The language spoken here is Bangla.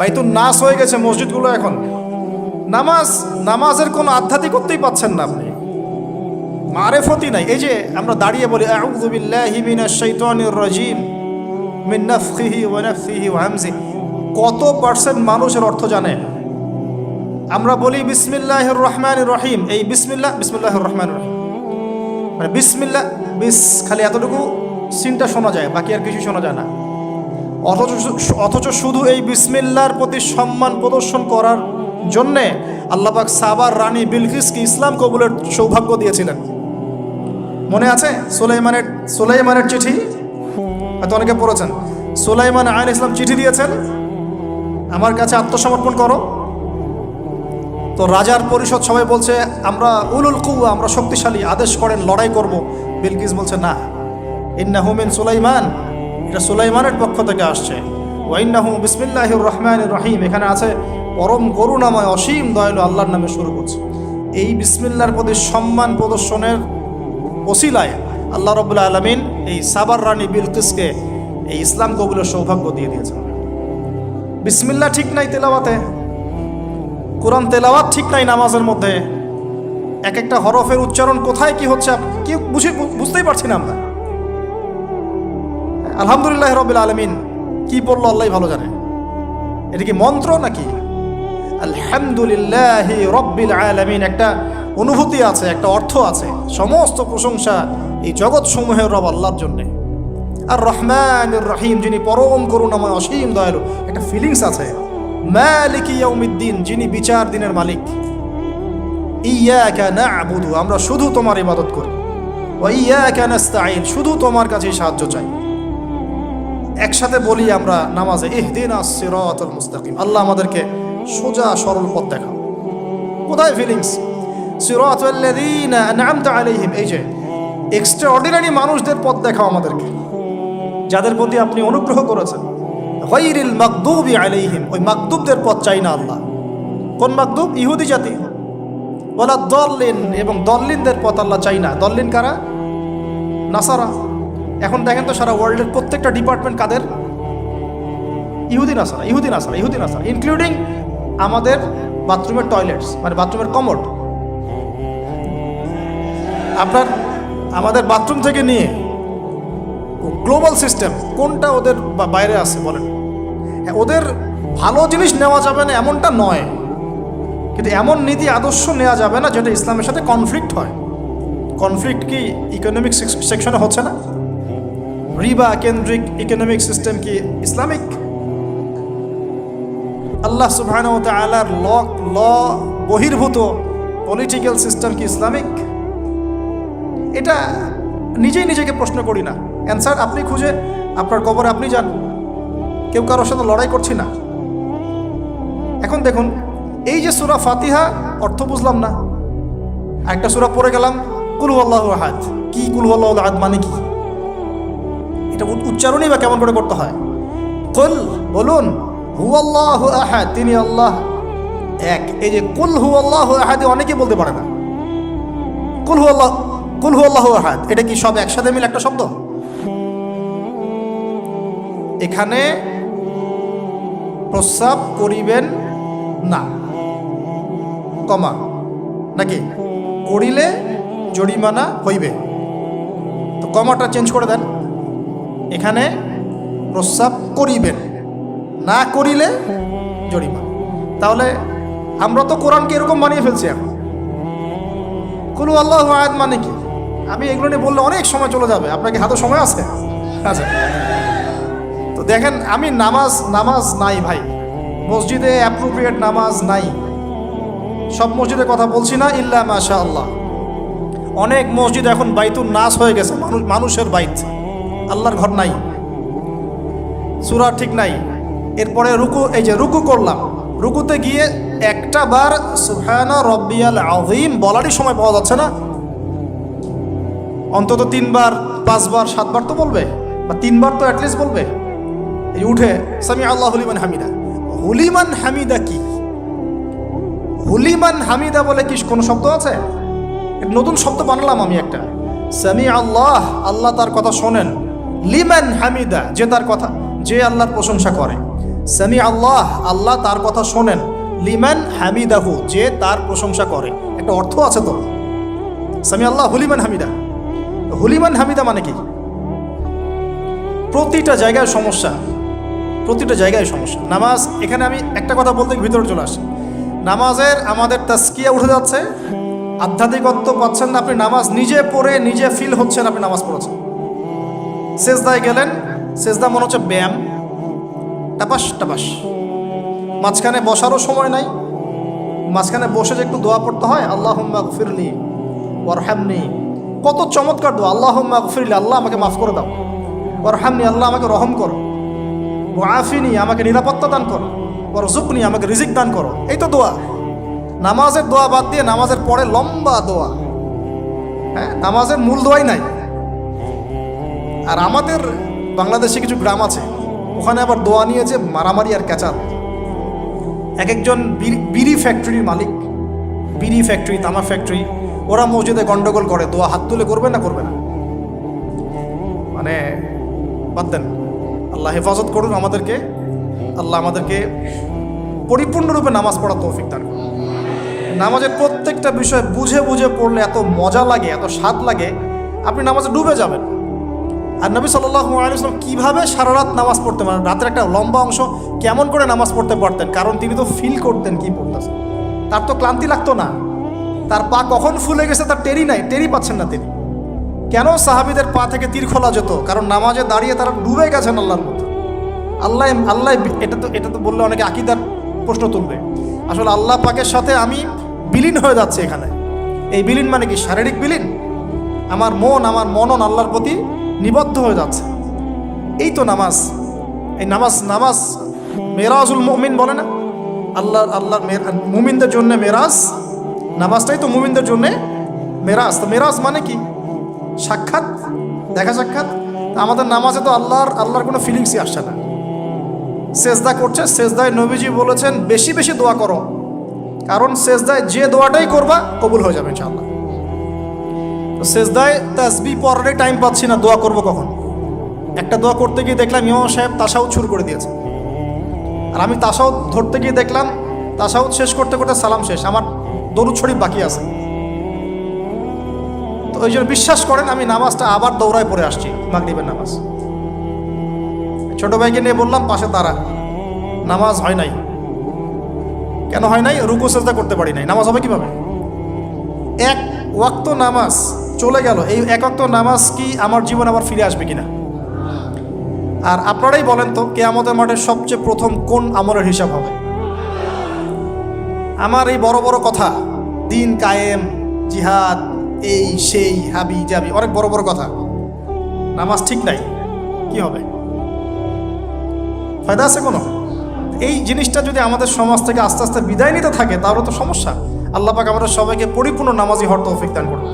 বাইতুল নাস হয়ে গেছে মসজিদগুলো এখন। নামাজ, নামাজের কোনো আধ্যাত্মিকত্বই পাচ্ছেন না আপনি। মারেফতি নাই। এই যে আমরা দাঁড়িয়ে বলি রাজিম কত পার্সেন্ট মানুষের অর্থ জানে? আমরা বলি, বিসমিল্লাহির রহমানির রহিম। এই বিসমিল্লাহ বিসমিল্লাহির রহমানির রহিম। মানে বিসমিল্লাহ বিস, খালি এতটুকু সিনটা শোনা যায়, বাকি আর কিছু শোনা যায় না। অথচ অথচ শুধু এই বিসমিল্লার প্রতি সম্মান প্রদর্শন করার জন্যে আল্লাপাক সাবার রানী বিলকিসকে ইসলাম কবুলের সৌভাগ্য দিয়েছিলেন। মনে আছে সুলাইমানের সুলাইমানের চিঠি? হয়তো অনেকে পড়েছেন। সুলাইমান আইন ইসলাম চিঠি দিয়েছেন। আমার কাছে আত্মসমর্পণ করো। তো রাজার পরিষদ সবাই বলছে, আমরা উলুল কুয়া আমরা শক্তিশালী, আদেশ করেন, লড়াই করব। বিলকিস বলছে, না। ইন্না হুমিন সুলাইমান। এটা সুলাইমানের পক্ষ থেকে আসছে। ওয়াইন্নাহু বিসমিল্লাহির রহমান রহিম। এখানে আছে, পরম করুণাময়, অসীম দয়ালু আল্লাহর নামে শুরু করছে। এই বিসমিল্লার প্রতি সম্মান প্রদর্শনের ওসিলায় আল্লাহ রবুল্লা আলমিন এই সাবার রানী বিলকিসকে এই ইসলাম কবুলের সৌভাগ্য দিয়ে দিয়েছেন। বিসমিল্লা ঠিক নাই তেলাওয়াতে। কোরআন তেলাওয়াত ঠিক নাই নামাজের মধ্যে। এক একটা হরফের উচ্চারণ কোথায় কি হচ্ছে কি বুঝে বুঝতেই পারছি না আমরা। আলহামদুলিল্লাহ রবিল আলমিন। কি পড়ল আল্লাহ ভালো জানে। এটা কি মন্ত্র নাকি? আলহামদুলিল্লাহ রব্বিল আলমিন। একটা অনুভূতি আছে, একটা অর্থ আছে। সমস্ত প্রশংসা এই জগৎ সমূহের রব আল্লাহর জন্যে। আর রহমান রহিম, যিনি পরম করুণাময়, অসীম দয়ালু, একটা ফিলিংস আছে। মালিক যিনি বিচার দিনের মালিক। ইয়া ইয়াকা না'বুদু, আমরা শুধু তোমার ইবাদত করি। ওয়া ইয়াকা নাস্তাঈন, শুধু তোমার কাছেই সাহায্য চাই। একসাথে বলি আমরা নামাজে, ইহদিনা সিরাতাল মুস্তাকিম। আল্লাহ আমাদেরকে সোজা সরল পথ দেখাও কোথায় ফিলিংস সিরাতাল্লাযীনা আন'আমতা আলাইহিম। এই যে এক্সট্রা অর্ডিনারি মানুষদের পথ দেখাও আমাদেরকে। যাদের প্রতি আপনি অনুগ্রহ করেছেন। গৈরিল মাকদুবি আলাইহিম। ওই মাকদুবদের পথ চাই না আল্লাহ। কোন মাকদুব ইহুদি জাতি। বলা দল্লিন, এবং দল্লিনদের পথ আল্লাহ চাই না। দল্লিন কারা? নাসারা। এখন দেখেন তো সারা ওয়ার্ল্ডের প্রত্যেকটা ডিপার্টমেন্ট কাদের? ইহুদিন নাসারা ইহুদিন নাসারা ইহুদিন নাসারা ইনক্লুডিং আমাদের বাথরুমের টয়লেটস মানে বাথরুমের কমোড আপনার আমাদের বাথরুম থেকে নিয়ে গ্লোবাল সিস্টেম কোনটা ওদের বাইরে আছে বলেন? হ্যাঁ, ওদের ভালো জিনিস নেওয়া যাবে না এমনটা নয়। কিন্তু এমন নীতি আদর্শ নেওয়া যাবে না যেটা ইসলামের সাথে কনফ্লিক্ট হয়। কনফ্লিক্ট কি ইকোনমিক সেকশনে হচ্ছে না? রিবা কেন্দ্রিক ইকোনমিক সিস্টেম কি ইসলামিক? আল্লাহ সুবহান ও তালার ল ল, বহির্ভূত পলিটিক্যাল সিস্টেম কি ইসলামিক? এটা নিজেই নিজেকে প্রশ্ন করি না। অ্যান্সার আপনি খুঁজে, আপনার কবরে আপনি যান। কেউ কারোর সাথে লড়াই করছি না। এখন দেখুন, এই যে সুরা ফাতিহা, অর্থ বুঝলাম না। একটা সুরা পড়ে গেলাম, কুলু আল্লাহ আহাদ। কি কুলু আল্লাহ আহাদ মানে কি? এটা উচ্চারণই বা কেমন করে করতে হয়? বলুন হু আল্লাহ আহাদ, তিনি আল্লাহ এক। এই যে কুল হু আল্লাহ আহাদে অনেকে বলতে পারে না। কুল হু আল্লাহ কুল হু আল্লাহ আহাদ, এটা কি সব একসাথে মিলে একটা শব্দ? এখানে প্রস্রাব করিবেন না। কমা, নাকি? করিলে জরিমানা হইবে। তো কমাটা চেঞ্জ করে দেন। এখানে প্রস্রাব করিবেন। না করিলে জরিমানা। তাহলে আমরা তো কোরআনকে এরকম বানিয়ে ফেলছি এখন। কুলু আল্লাহ আয়াত মানে কি? আমি এগুলো নিয়ে বললে অনেক সময় চলে যাবে। আপনাকে হাতে সময় আছে? আচ্ছা। তো দেখেন, আমি নামাজ নামাজ নাই ভাই। মসজিদে অ্যাপ্রোপ্রিয়েট নামাজ নাই। সব মসজিদের কথা বলছি না ইল্লা মাশা আল্লাহ অনেক মসজিদ এখন বাইতুর নাস হয়ে গেছে। মানুষ, মানুষের বাইত। আল্লাহর ঘর নাই। সুরা ঠিক নাই। এরপরে রুকু এই যে রুকু করলাম। রুকুতে গিয়ে একটা বার সুহানা রব্বিয়াল বলারই সময় পাওয়া যাচ্ছে না। অন্তত তিনবার, পাঁচবার, সাতবার তো বলবে, বা তিনবার তো অ্যাটলিস্ট বলবে। এই উঠে সামি আল্লাহ হুলিমান হামিদা। হুলিমান হামিদা কি? হুলিমান হামিদা বলে কি কোনো শব্দ আছে? নতুন শব্দ বানালাম আমি একটা। সামি আল্লাহ আল্লাহ তার কথা শোনেন। লিমান হামিদা, যে তার কথা, যে আল্লাহর প্রশংসা করে। সামি আল্লাহ আল্লাহ তার কথা শোনেন। লিমান হামিদাহু, যে তার প্রশংসা করে। একটা অর্থ আছে তো? সামি আল্লাহ, হুলিমান হামিদা। হুলিমান হামিদা মানে কি? প্রতিটা জায়গায় সমস্যা। প্রতিটা জায়গায় সমস্যা। নামাজ, এখানে আমি একটা কথা বলতে ভিতরে চলে আসি নামাজের আমাদের তাস্কিয়া উঠে যাচ্ছে। আধ্যাত্মিকত্ব পাচ্ছেন না আপনি, নামাজ নিজে পড়ে নিজে ফিল হচ্ছেন আপনি নামাজ পড়েছেন। সেজদায় গেলেন, সেজদা মনে হচ্ছে ব্যায়াম। টাপাস টাপাস। মাঝখানে বসারও সময় নাই। মাঝখানে বসে যে একটু দোয়া পড়তে হয় আল্লাহ ফিরলি ওরহামনি কত চমৎকার দোয়া আল্লাহ ফিরলি আল্লাহ আমাকে মাফ করে দাও। ওরহামনি আল্লাহ আমাকে রহম করো। ওয়াফিনি, আমাকে নিরাপত্তা দান করো। ওর জুকনি আমাকে রিজিক দান করো। এই তো দোয়া। নামাজের দোয়া বাদ দিয়ে নামাজের পরে লম্বা দোয়া। হ্যাঁ নামাজের মূল দোয়াই নাই। আর আমাদের বাংলাদেশে কিছু গ্রাম আছে, ওখানে আবার দোয়া নিয়ে যে মারামারি আর ক্যাচাল। এক একজন বিড়ি- ফ্যাক্টরির মালিক, বিড়ি ফ্যাক্টরি, তামা ফ্যাক্টরি, ওরা মসজিদে গন্ডগোল করে, দোয়া হাত তুলে করবে না করবে না? মানে বাদ দেন। আল্লাহ হেফাজত করুন আমাদেরকে, আল্লাহ আমাদেরকে পরিপূর্ণরূপে নামাজ পড়া তৌফিক দান করুন। নামাজের প্রত্যেকটা বিষয় বুঝে বুঝে পড়লে এত মজা লাগে, এত স্বাদ লাগে, আপনি নামাজে ডুবে যাবেন। আর নবী সাল্লাম কীভাবে সারা রাত নামাজ পড়তে পারেন রাতের একটা লম্বা অংশ কেমন করে নামাজ পড়তে পারতেন? কারণ তিনি তো ফিল করতেন কি পড়তেছেন তার তো ক্লান্তি লাগতো না। তার পা কখন ফুলে গেছে তার টেরি নাই টেরি পাচ্ছেন না তিনি। কেন সাহাবিদের পা থেকে তীর খোলা যেত? কারণ নামাজে দাঁড়িয়ে তারা ডুবে গেছেন আল্লাহর মতো। আল্লাহ আল্লাহ এটা তো এটা তো বললে অনেকে আকিদার প্রশ্ন তুলবে। আসলে আল্লাহ পাকের সাথে আমি বিলীন হয়ে যাচ্ছে এখানে। এই বিলীন মানে কি? শারীরিক বিলীন? আমার মন, আমার মনন আল্লাহর প্রতি নিবদ্ধ হয়ে যাচ্ছে। এই তো নামাজ। এই নামাজ নামাজ। মেরাজুল মুমিন বলে না? আল্লাহ আল্লাহ মুমিনদের জন্য মেরাজ। নামাজটাই তো মুমিনদের জন্য মেরাজ। তো মেরাজ মানে কি? সাক্ষাৎ? দেখা সাক্ষাৎ? আমাদের নামাজে তো আল্লাহর আল্লাহর কোনো ফিলিংসই আসছে না। সেজদা করছে। সেজদায় নবীজি বলেছেন, বেশি বেশি দোয়া করো। কারণ সেজদায় যে দোয়াটাই করবা, কবুল হয়ে যাবে ইনশাআল্লাহ। সেজদায় তাসবি পড়ারই টাইম পাচ্ছি না, দোয়া করব কখন? একটা দোয়া করতে গিয়ে দেখলাম ইমাম সাহেব তাসাউদ শুরু করে দিয়েছে। আর আমি তাসাউদ ধরতে গিয়ে দেখলাম, তাসাউদ শেষ করতে করতে সালাম শেষ, আমার দরুদ শরীফ বাকি আছে। তো ওই জন্য বিশ্বাস করেন, আমি নামাজটা আবার দৌড়ায় পড়ে আসছি, মাগরিবের নামাজ। ছোট ভাইকে নিয়ে বললাম, পাশে তারা নামাজ হয় নাই। কেন হয় নাই? রুকু, সেজদা করতে পারি নাই। নামাজ হবে কীভাবে? এক ওয়াক্ত নামাজ চলে গেল। এই এক ওয়াক্ত নামাজ কি আমার জীবন আবার ফিরে আসবে কিনা? আর আপনারাই বলেন তো কে আমাদের মাঠে সবচেয়ে প্রথম কোন আমলের হিসাব হবে? আমার এই বড় বড় কথা, দিন কায়েম, জিহাদ, এই, সেই, হাবি, জাবি, অনেক বড় বড় কথা। নামাজ ঠিক নাই, কি হবে? ফায়দা আছে কোনো? এই জিনিসটা যদি আমাদের সমাজ থেকে আস্তে আস্তে বিদায় নিতে থাকে, তাহলে তো সমস্যা। আল্লাহ পাক আমাদের সবাইকে পরিপূর্ণ নামাজি হওয়ার তৌফিক দান করুন।